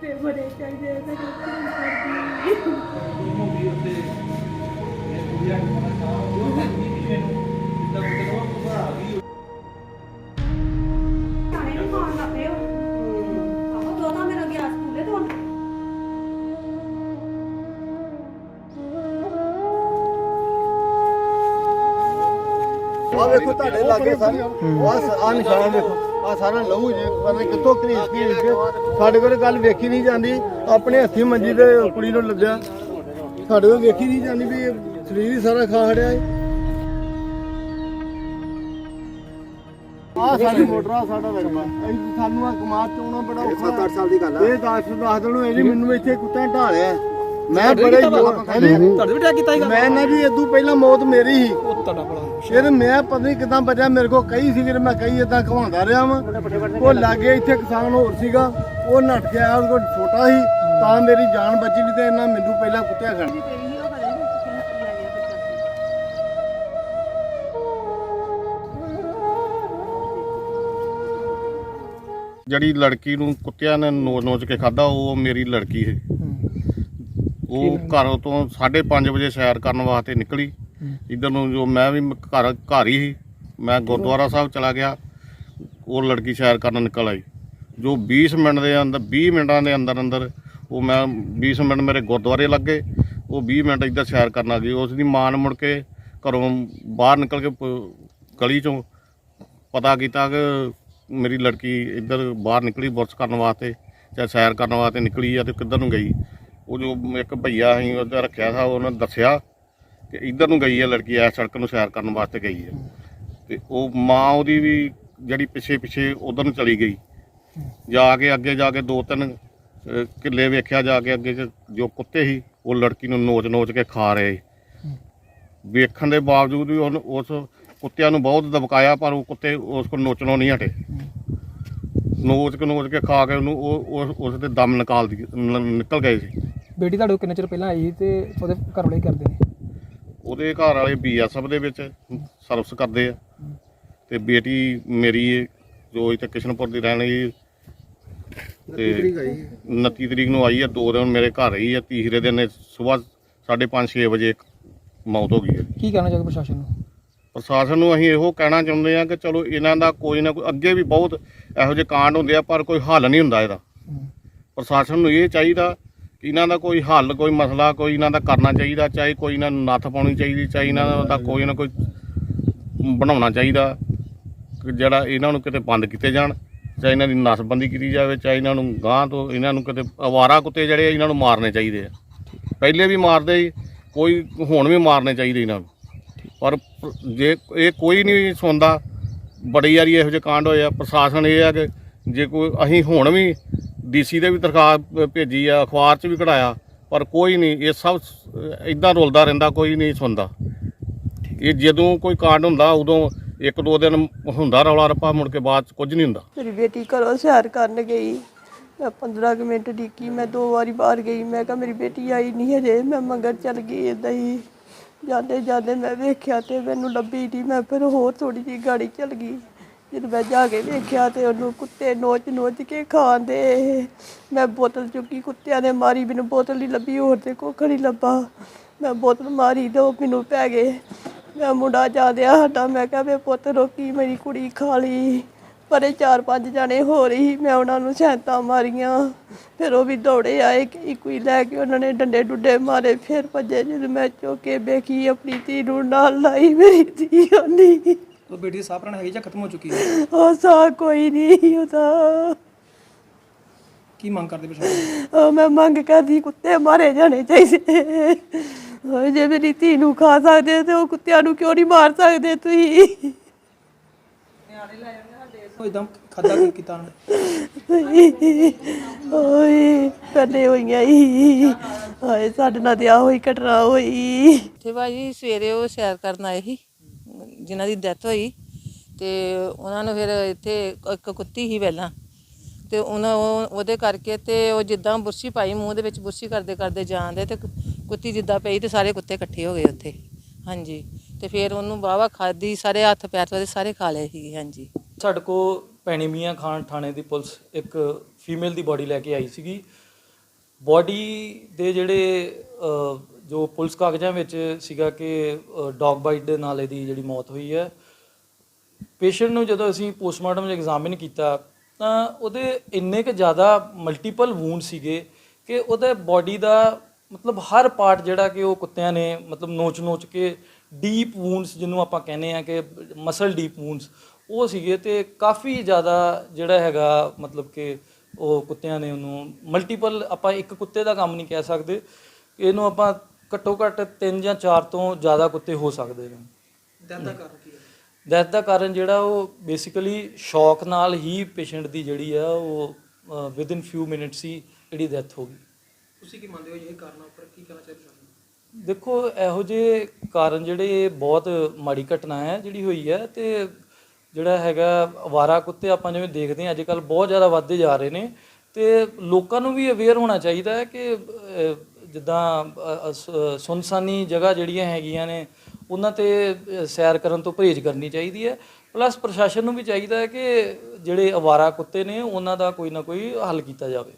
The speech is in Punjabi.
ਤੇ ਬੜੇ ਚਾਹੀਦੇ ਆ ਤਾਂ ਉਹ ਉਹ ਉਹ ਖਾਣੇ ਨੂੰ ਖਾਣ ਲੱਗ ਪਏ ਹੋ ਆਹੋ ਦੋ ਤਾਂ ਮੇਰਾ ਗਿਆ ਸਕੂਲੇ ਤੋਂ ਆ ਵੇਖੋ ਤੁਹਾਡੇ ਲਾਗੇ ਸਾਰੇ। ਆ ਆ ਨਿਸ਼ਾਨ ਵੇਖੋ। ਆ ਸਾਰਾ ਲਹੂ ਜੀ ਪਤਾ ਨੀ ਕਿੱਥੋਂ ਘਰੀਸ ਘਰੀਸ ਕੇ ਸਾਡੇ ਕੋਲ ਗੱਲ ਵੇਖੀ ਨਹੀਂ ਜਾਂਦੀ। ਆਪਣੇ ਹੱਥੀ ਮੰਜੀ ਤੇ ਕੁੜੀ ਨੂੰ ਲੱਦਿਆ। ਸਾਡੇ ਕੋਲ ਵੇਖੀ ਨਹੀਂ ਜਾਂਦੀ ਵੀ ਇਹ ਸਰੀਰ ਹੀ ਸਾਰਾ ਖਾ ਹੜਿਆ ਆ ਸਾਡੀ ਮੋਟਰ ਆ ਸਾਡਾ ਅਸੀਂ ਸਾਨੂੰ ਆ ਕਮਾਦ ਚੋਣਾ ਬੜਾ ਔਖਾ। 7-8 ਸਾਲ ਦੀ ਗੱਲ ਆ। ਇਹ 10 10 ਦਿਨ ਹੋਏ ਜੀ ਮੈਨੂੰ ਇੱਥੇ ਕੁੱਤਿਆਂ ਢਾਲਿਆ। ਮੈਂ ਬੜੇ ਤੁਹਾਡੇ ਵੀ ਟੈਗ ਕੀਤਾ ਸੀਗਾ? ਮੈਂ ਨਾ ਜੀ ਇਦੋਂ ਪਹਿਲਾਂ ਮੌਤ ਮੇਰੀ ਸੀ। ਉਹ ਤੁਹਾਡਾ ਬੜਾ ਫਿਰ ਮੈਂ ਪਤਾ ਨਹੀਂ ਕਿਦਾਂ ਬਚਿਆ ਮੇਰੇ ਕੋਲ ਕਈ ਸੀ ਫਿਰ ਮੈਂ ਕਈ ਇਦਾਂ ਘਵਾਉਂਦਾ ਰਿਹਾ ਵਾਂ। ਉਹ ਲਾਗੇ ਇੱਥੇ ਕਿਸਾਨ ਹੋਰ ਸੀਗਾ ਉਹ ਨੱਠ ਗਿਆ ਉਹਦੇ ਕੋਲ ਛੋਟਾ ਸੀ ਤਾਂ ਮੇਰੀ ਜਾਨ ਬਚੀ ਨਹੀਂ ਤੇ ਇਹਨਾਂ ਮੈਨੂੰ ਪਹਿਲਾਂ ਕੁੱਤਿਆ ਖਾਣ ਜਿਹੜੀ ਲੜਕੀ ਨੂੰ ਕੁੱਤਿਆਂ ਨੇ ਨੋਚ ਨੋਚ ਕੇ ਖਾਦਾ ਉਹ ਮੇਰੀ ਲੜਕੀ ਹੈ। ਉਹ ਘਰੋਂ ਤੋਂ 5:30 ਵਜੇ ਸੈਰ ਕਰਨ ਵਾਸਤੇ ਨਿਕਲੀ। ਇਧਰ ਨੂੰ ਜੋ ਮੈਂ ਵੀ ਘਰ ਘਰ ਹੀ ਸੀ। ਮੈਂ ਗੁਰਦੁਆਰਾ ਸਾਹਿਬ ਚਲਾ ਗਿਆ। ਉਹ ਲੜਕੀ ਸੈਰ ਕਰਨ ਨਿਕਲ ਆਈ। ਜੋ 20 ਮਿੰਟ ਦੇ ਅੰਦਰ 20 ਮਿੰਟਾਂ ਦੇ ਅੰਦਰ ਅੰਦਰ ਉਹ ਮੈਂ 20 ਮਿੰਟ ਮੇਰੇ ਗੁਰਦੁਆਰੇ ਲੱਗੇ। ਉਹ 20 ਮਿੰਟ ਇੱਧਰ ਸੈਰ ਕਰਨ ਆ ਗਈ। ਉਸ ਦੀ ਮਾਂ ਨੇ ਮੁੜ ਕੇ ਘਰੋਂ ਬਾਹਰ ਨਿਕਲ ਕੇ ਪ- ਗਲੀ ਚੋਂ ਪਤਾ ਕੀਤਾ ਕਿ ਮੇਰੀ ਲੜਕੀ ਇੱਧਰ ਬਾਹਰ ਨਿਕਲੀ ਬੁਰਸ਼ ਕਰਨ ਵਾਸਤੇ ਜਾਂ ਸੈਰ ਕਰਨ ਵਾਸਤੇ ਨਿਕਲੀ ਆ ਤੇ ਕਿੱਧਰ ਨੂੰ ਗਈ। ਉਹ ਜੋ ਇੱਕ ਭਈਆ ਅਸੀਂ ਉਹਦਾ ਰੱਖਿਆ ਸੀ ਉਹਨੇ ਦੱਸਿਆ ਕਿ ਇੱਧਰ ਨੂੰ ਗਈ ਹੈ ਲੜਕੀ ਐ ਸੜਕ ਨੂੰ ਸੈਰ ਕਰਨ ਵਾਸਤੇ ਗਈ ਹੈ। ਤੇ ਉਹ ਮਾਂ ਉਹਦੀ ਵੀ ਜਿਹੜੀ ਪਿੱਛੇ ਪਿੱਛੇ ਉਧਰ ਨੂੰ ਚਲੀ ਗਈ। ਜਾ ਕੇ ਅੱਗੇ ਜਾ ਕੇ ਦੋ ਤਿੰਨ ਅਹ, ਕਿੱਲੇ ਵੇਖਿਆ ਜਾ ਕੇ ਅੱਗੇ ਚ ਜੋ ਕੁੱਤੇ ਸੀ ਉਹ ਲੜਕੀ ਨੂੰ ਨੋਚ ਨੋਚ ਕੇ ਖਾ ਰਹੇ। ਵੇਖਣ ਦੇ ਬਾਵਜੂਦ ਵੀ ਉਹਨੂੰ ਉਸ ਕੁੱਤਿਆਂ ਨੂੰ ਬਹੁਤ ਦਬਕਾਇਆ ਪਰ ਉਹ ਕੁੱਤੇ ਉਸ ਕੋਲ ਨੋਚਣੋਂ ਨਹੀਂ ਹਟੇ। ਨੋਚ ਕੇ ਨੋਚ ਕੇ ਖਾ ਕੇ ਉਹਨੂੰ ਉਹ ਉਸ- ਉਸ ਦੇ ਦਮ ਨਿਕਾਲ ਦੀ ਨ- ਨਿਕਲ ਗਏ ਸੀ। ਬੇਟੀ ਤੁਹਾਡੇ ਕੋਲ ਕਿੰਨੇ ਚਿਰ ਪਹਿਲਾਂ ਆਈ ਸੀ ਤੇ ਉਹਦੇ ਘਰ ਵਾਲੇ ਕੀ ਕਰਦੇ ਨੇ? ਉਹਦੇ ਘਰ ਵਾਲੇ ਬੀਐਸਐਫ ਦੇ ਵਿੱਚ ਸਰਵਿਸ ਕਰਦੇ ਆ। ਤੇ ਬੇਟੀ ਮੇਰੀ ਜੋ ਇੱਥੇ ਕਿਸ਼ਨਪੁਰ ਦੀ ਰਹਿਣ ਵਾਲੀ ਤੇ 29 ਤਰੀਕ ਨੂੰ ਆਈ ਆ ਦੋ ਦਿਨ ਮੇਰੇ ਘਰ ਰਹੀ ਆ ਤੀਸਰੇ ਦਿਨ ਸਵੇਰ 5:30 6 ਵਜੇ ਮੌਤ ਹੋ ਗਈ ਹੈ ਕੀ ਕਹਿਣਾ ਚਾਹੋਗੇ ਪ੍ਰਸ਼ਾਸਨ ਨੂੰ? ਪ੍ਰਸ਼ਾਸਨ ਨੂੰ ਅਸੀਂ ਇਹੋ ਕਹਿਣਾ ਚਾਹੁੰਦੇ ਆ ਕਿ ਚਲੋ ਇਹਨਾਂ ਦਾ ਕੋਈ ਨਾ ਕੋਈ ਅੱਗੇ ਵੀ ਬਹੁਤ ਇਹੋ ਜਿਹੇ ਕਾਂਡ ਹੁੰਦੇ ਆ ਪਰ ਕੋਈ ਹੱਲ ਨਹੀਂ ਹੁੰਦਾ ਇਹਦਾ। ਪ੍ਰਸ਼ਾਸਨ ਨੂੰ ਇਹ ਚਾਹੀਦਾ ਇਹਨਾਂ ਦਾ ਕੋਈ ਹੱਲ ਕੋਈ ਮਸਲਾ ਕੋਈ ਇਹਨਾਂ ਦਾ ਕਰਨਾ ਚਾਹੀਦਾ ਚਾਹੇ ਕੋਈ ਇਹਨਾਂ ਨੂੰ ਨੱਥ ਪਾਉਣੀ ਚਾਹੀਦੀ ਚਾਹੇ ਇਹਨਾਂ ਦਾ ਕੋਈ ਨਾ ਕੋਈ ਬਣਾਉਣਾ ਚਾਹੀਦਾ ਜਿਹੜਾ ਇਹਨਾਂ ਨੂੰ ਕਿਤੇ ਬੰਦ ਕੀਤੇ ਜਾਣ ਚਾਹੇ ਇਹਨਾਂ ਦੀ ਨਸਬੰਦੀ ਕੀਤੀ ਜਾਵੇ ਚਾਹੇ ਇਹਨਾਂ ਨੂੰ ਗਾਂ ਤੋਂ ਇਹਨਾਂ ਨੂੰ ਕਿਤੇ ਅਵਾਰਾ ਕੁੱਤੇ ਜਿਹੜੇ ਇਹਨਾਂ ਨੂੰ ਮਾਰਨੇ ਚਾਹੀਦੇ ਆ। ਪਹਿਲੇ ਵੀ ਮਾਰਦੇ ਸੀ ਕੋਈ ਹੁਣ ਵੀ ਮਾਰਨੇ ਚਾਹੀਦੇ ਇਹਨਾਂ ਨੂੰ। ਪਰ ਜੇ ਇਹ ਕੋਈ ਨਹੀਂ ਸੁਣਦਾ ਬੜੀ ਵਾਰੀ ਇਹੋ ਜਿਹੇ ਕਾਂਡ ਹੋਏ ਆ ਪ੍ਰਸ਼ਾਸਨ ਇਹ ਆ ਕਿ ਜੇ ਕੋਈ ਅਸੀਂ ਹੁਣ ਵੀ ਡੀਸੀ ਦੇ ਵੀ ਦਰਖਾਸਤ ਭੇਜੀ ਆ ਅਖਬਾਰ 'ਚ ਵੀ ਕਢਾਇਆ ਪਰ ਕੋਈ ਨਹੀਂ ਇਹ ਸਭ ਇਦਾਂ ਰੁਲਦਾ ਰਹਿੰਦਾ ਕੋਈ ਨਹੀਂ ਸੁਣਦਾ। ਇਹ ਜਦੋਂ ਕੋਈ ਕਾਂਡ ਹੁੰਦਾ ਉਦੋਂ ਇੱਕ ਦੋ ਦਿਨ ਹੁੰਦਾ ਰੌਲਾ ਰੱਪਾ ਮੁੜ ਕੇ ਬਾਅਦ 'ਚ ਕੁਝ ਨਹੀਂ ਹੁੰਦਾ। ਮੇਰੀ ਬੇਟੀ ਘਰੋਂ ਸੈਰ ਕਰਨ ਗਈ। ਮੈਂ 15 ਕੁ ਮਿੰਟ ਡਿੱਕੀ ਮੈਂ ਦੋ ਵਾਰੀ ਬਾਹਰ ਗਈ। ਮੈਂ ਕਿਹਾ ਮੇਰੀ ਬੇਟੀ ਆਈ ਨਹੀਂ ਹਜੇ। ਮੈਂ ਮੰਗਰ ਚੱਲ ਗਈ ਏਦਾਂ ਹੀ ਜਾਂਦੇ ਜਾਂਦੇ ਮੈਂ ਵੇਖਿਆ ਤੇ ਮੈਨੂੰ ਲੱਭੀ ਨਹੀਂ ਮੈਂ ਫਿਰ ਹੋਰ ਥੋੜੀ ਜਿਹੀ ਗਾੜੀ ਚੱਲ ਗਈ। ਜਦੋਂ ਮੈਂ ਜਾ ਕੇ ਵੇਖਿਆ ਤੇ ਉਹਨੂੰ ਕੁੱਤੇ ਨੋਚ ਨੋਚ ਕੇ ਖਾਂਦੇ। ਮੈਂ ਬੋਤਲ ਚੁੱਕੀ ਕੁੱਤਿਆਂ ਨੇ ਮਾਰੀ, ਮੈਨੂੰ ਬੋਤਲ ਨਹੀਂ ਲੱਭੀ, ਹੋਰ ਤੇ ਕੁੱਖ ਨਹੀਂ ਲੱਭਾ। ਮੈਂ ਬੋਤਲ ਮਾਰੀ ਤੇ ਉਹ ਮੈਨੂੰ ਪੈ ਗਏ। ਮੈਂ ਮੁੰਡਾ ਜਾਦਿਆ ਸਾਡਾ, ਮੈਂ ਕਿਹਾ ਵੇ ਪੁੱਤ ਰੋਕੀ ਮੇਰੀ ਕੁੜੀ ਖਾ ਲਈ। ਪਰੇ ਚਾਰ ਪੰਜ ਜਾਣੇ ਹੋ ਰਹੀ, ਮੈਂ ਉਹਨਾਂ ਨੂੰ ਸੈਂਤਾਂ ਮਾਰੀਆਂ। ਫਿਰ ਉਹ ਵੀ ਦੌੜੇ ਆਏ ਇੱਕ ਕੋਈ ਲੈ ਕੇ ਉਹਨਾਂ ਨੇ ਡੰਡੇ ਡੁੱਡੇ ਮਾਰੇ। ਫਿਰ ਭੱਜੇ ਜਦੋਂ ਮੈਂ ਚੁੱਕ ਕੇ ਵੇਖੀ, ਆਪਣੀ ਧੀ ਨੂੰ ਨਾਲ ਲਾਈ ਮੇਰੀ ਧੀ ਨਹੀਂ ਉਹ ਬੇਟੀ ਦੀ ਸਾਹ ਪ੍ਰਾਣ ਹੈਗੀ ਜਾਂ ਖਤਮ ਹੋ ਚੁੱਕੀ ਹੈ? ਉਹ ਸਾ ਕੋਈ ਨਹੀਂ ਉਹਦਾ ਕੀ ਮੰਗ ਕਰਦੇ ਪ੍ਰਸ਼ਾਸਨ ਉਹ ਮੈਂ ਮੰਗ ਕਰਦੀ ਕੁੱਤੇ ਮਾਰੇ ਜਾਣੇ ਚਾਹੀਦੇ। ਹੋਏ ਜੇ ਮੇਰੀ ਧੀ ਨੂੰ ਖਾ ਸਕਦੇ ਤੇ ਉਹ ਕੁੱਤਿਆਂ ਨੂੰ ਕਿਉਂ ਨਹੀਂ ਮਾਰ ਸਕਦੇ ਤੁਸੀਂ? ਉਹ ਇਦਾਂ ਖਾਦਾ ਕੀ ਕੀਤਾ ਉਹਨੇ? ਓਏ ਕਦੇ ਹੋਈਆਂ ਹੀ। ਹਾਏ ਸਾਡੇ ਨਾਲ ਤੇ ਆ ਹੋਈ ਘਟਨਾ ਹੋਈ। ਤੇ ਭਾਜੀ ਸਵੇਰੇ ਉਹ ਸੈਰ ਕਰਨ ਆਏ ਸੀ। ਜਿਨ੍ਹਾਂ ਦੀ ਡੈਥ ਹੋਈ ਤੇ ਉਹਨਾਂ ਨੂੰ ਫਿਰ ਇੱਥੇ ਇੱਕ ਕੁੱਤੀ ਸੀ ਪਹਿਲਾਂ ਤੇ ਉਹਨਾਂ ਉਹ- ਉਹਦੇ ਕਰਕੇ ਤੇ ਉਹ ਜਿੱਦਾਂ ਬੁਰਸ਼ੀ ਪਾਈ ਮੂੰਹ ਦੇ ਵਿੱਚ ਬੁਰਸ਼ੀ ਕਰਦੇ ਕਰਦੇ ਜਾਂਦੇ ਤੇ ਕੁੱਤੀ ਜਿੱਦਾਂ ਪਈ ਤੇ ਸਾਰੇ ਕੁੱਤੇ ਇਕੱਠੇ ਹੋ ਗਏ ਉੱਥੇ। ਹਾਂਜੀ। ਤੇ ਫਿਰ ਉਹਨੂੰ ਵਾਹਵਾ ਖਾਦੀ ਸਾਰੇ ਹੱਥ ਪੈਰ ਤੇ ਉਹਦੇ ਸਾਰੇ ਖਾ ਲਏ ਸੀ, ਹਾਂਜੀ। ਸਾਡੇ ਕੋ ਭੈਣੀ ਮੀਆਂ ਖਾਨ ਥਾਣੇ ਦੀ ਪੁਲਿਸ ਇੱਕ ਫੀਮੇਲ ਦੀ ਬੋਡੀ ਲੈ ਕੇ ਆਈ ਸੀਗੀ। ਬੋਡੀ ਦੇ ਜਿਹੜੇ ਜੋ ਪੁਲਿਸ ਕਾਗਜ਼ਾਂ ਵਿੱਚ ਸੀਗਾ ਕਿ ਡੌਗ ਬਾਈਟ ਦੇ ਨਾਲ ਇਹਦੀ ਜਿਹੜੀ ਮੌਤ ਹੋਈ ਹੈ, ਪੇਸ਼ੈਂਟ ਨੂੰ ਜਦੋਂ ਅਸੀਂ ਪੋਸਟਮਾਰਟਮ ਐਗਜ਼ਾਮਿਨ ਕੀਤਾ, ਤਾਂ ਉਹਦੇ ਇੰਨੇ ਕੁ ਜ਼ਿਆਦਾ ਮਲਟੀਪਲ ਵੂਨ ਸੀਗੇ ਕਿ ਉਹਦੇ ਬਾਡੀ ਦਾ ਮਤਲਬ ਹਰ ਪਾਰਟ ਜਿਹੜਾ ਕਿ ਉਹ ਕੁੱਤਿਆਂ ਨੇ ਮਤਲਬ ਨੋਚ-ਨੋਚ ਕੇ ਡੀਪ ਵੂਨਸ ਜਿਹਨੂੰ ਆਪਾਂ ਕਹਿੰਦੇ ਆ ਕਿ ਮਸਲ ਡੀਪ ਵੂਨਸ, ਉਹ ਸੀਗੇ ਤੇ ਕਾਫੀ ਜ਼ਿਆਦਾ ਜਿਹੜਾ ਹੈਗਾ ਮਤਲਬ ਕਿ ਉਹ ਕੁੱਤਿਆਂ ਨੇ ਉਹਨੂੰ ਮਲਟੀਪਲ ਆਪਾਂ ਇੱਕ ਕੁੱਤੇ ਦਾ ਕੰਮ ਨਹੀਂ ਕਹਿ ਸਕਦੇ। ਇਹਨੂੰ ਆਪਾਂ ਘੱਟੋ ਘੱਟ 3 ਜਾਂ 4 ਤੋਂ ਜ਼ਿਆਦਾ ਕੁੱਤੇ ਹੋ ਸਕਦੇ ਨੇ। ਡੈਥ ਦਾ ਕਾਰਨ ਜਿਹੜਾ ਉਹ ਬੇਸਿਕਲੀ ਸ਼ੌਕ ਨਾਲ ਹੀ ਪੇਸ਼ੈਂਟ ਦੀ ਜਿਹੜੀ ਆ ਉਹ ਵਿਦ ਇਨ ਫਿਊ ਮਿੰਟਸ ਹੀ ਜਿਹੜੀ ਡੈਥ ਹੋ ਗਈ। ਤੁਸੀਂ ਕੀ ਮੰਨਦੇ ਹੋ ਇਹ ਕਾਰਨਾਂ ਉੱਪਰ ਕੀ ਕਹਿਣਾ ਚਾਹੀਦਾ ਦੇਖੋ ਇਹੋ ਜਿਹੇ ਕਾਰਨ ਜਿਹੜੇ ਬਹੁਤ ਮਾੜੀ ਘਟਨਾ ਹੈ ਜਿਹੜੀ ਹੋਈ ਹੈ ਤੇ ਜਿਹੜਾ ਹੈਗਾ ਅਵਾਰਾ ਕੁੱਤੇ ਆਪਾਂ ਜਿਵੇਂ ਦੇਖਦੇ ਹਾਂ ਅੱਜ ਕੱਲ ਬਹੁਤ ਜ਼ਿਆਦਾ ਵੱਧਦੇ ਜਾ ਰਹੇ ਨੇ ਤੇ ਲੋਕਾਂ ਨੂੰ ਵੀ ਅਵੇਅਰ ਹੋਣਾ ਚਾਹੀਦਾ ਹੈ ਕਿ ਜਿੱਦਾਂ ਸੁਨਸਾਨੀ ਜਗ੍ਹਾ ਜਿਹੜੀਆਂ ਹੈਗੀਆਂ ਨੇ, ਉਹਨਾਂ ਤੇ ਸੈਰ ਕਰਨ ਤੋਂ ਪਰਹੇਜ਼ ਕਰਨੀ ਚਾਹੀਦੀ ਹੈ। ਪਲੱਸ ਪ੍ਰਸ਼ਾਸਨ ਨੂੰ ਵੀ ਚਾਹੀਦਾ ਹੈ ਕਿ ਜਿਹੜੇ ਅਵਾਰਾ ਕੁੱਤੇ ਨੇ, ਉਹਨਾਂ ਦਾ ਕੋਈ ਨਾ ਕੋਈ ਹੱਲ ਕੀਤਾ ਜਾਵੇ।